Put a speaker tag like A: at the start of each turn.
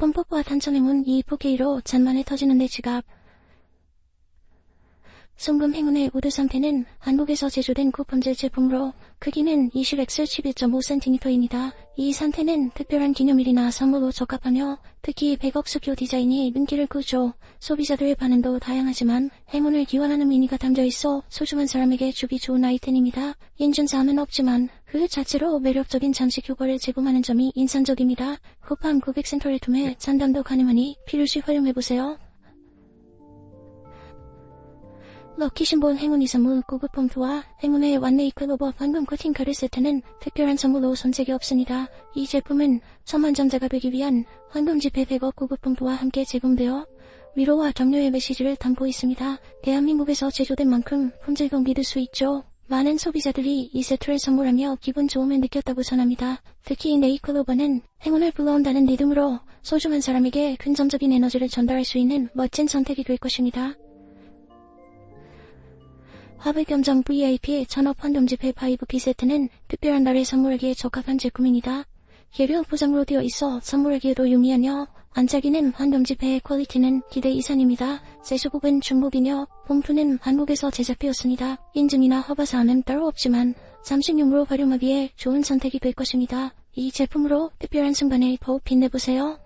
A: pom뽀뽀와 단천행운 2포케이로 잔만에 터지는 내 지갑. 송금 행운의 우드 상태는 한국에서 제조된 고품질 제품으로 크기는 20x 11.5cm입니다. 이 상태는 특별한 기념일이나 선물로 적합하며 특히 100억 수표 디자인이 눈길을 끄죠. 소비자들의 반응도 다양하지만 행운을 기원하는 미니가 담겨 있어 소중한 사람에게 주기 좋은 아이템입니다. 인증사항은 없지만 그 자체로 매력적인 장식 효과를 제공하는 점이 인상적입니다. 쿠팡 고객센터를 통해 잔담도 가능하니 필요시 활용해보세요. 럭키 신본 행운이 선물 고급 펌프와 행운의 완네이크 로버 황금 코팅 가루 세트는 특별한 선물로 손색이 없습니다. 이 제품은 천만점자가 되기 위한 황금지폐 100억 고급 펌프와 함께 제공되어 위로와 격려의 메시지를 담고 있습니다. 대한민국에서 제조된 만큼 품질도 믿을 수 있죠. 많은 소비자들이 이 세트를 선물하며 기분 좋음을 느꼈다고 전합니다. 특히 네이클로버는 행운을 불러온다는 리듬으로 소중한 사람에게 긍정적인 에너지를 전달할 수 있는 멋진 선택이 될 것입니다. 화불겸정 VIP 천업 환동지폐 파이브 P세트는 특별한 날에 선물하기에 적합한 제품입니다. 예료 포장으로 되어 있어 선물하기에도 용이하며 반짝이는 환경지폐의 퀄리티는 기대 이상입니다. 제조국은 중국이며 봉투는 한국에서 제작되었습니다. 인증이나 허가사항은 따로 없지만 잠식용으로 활용하기에 좋은 선택이 될 것입니다. 이 제품으로 특별한 순간에 더욱 빛내보세요.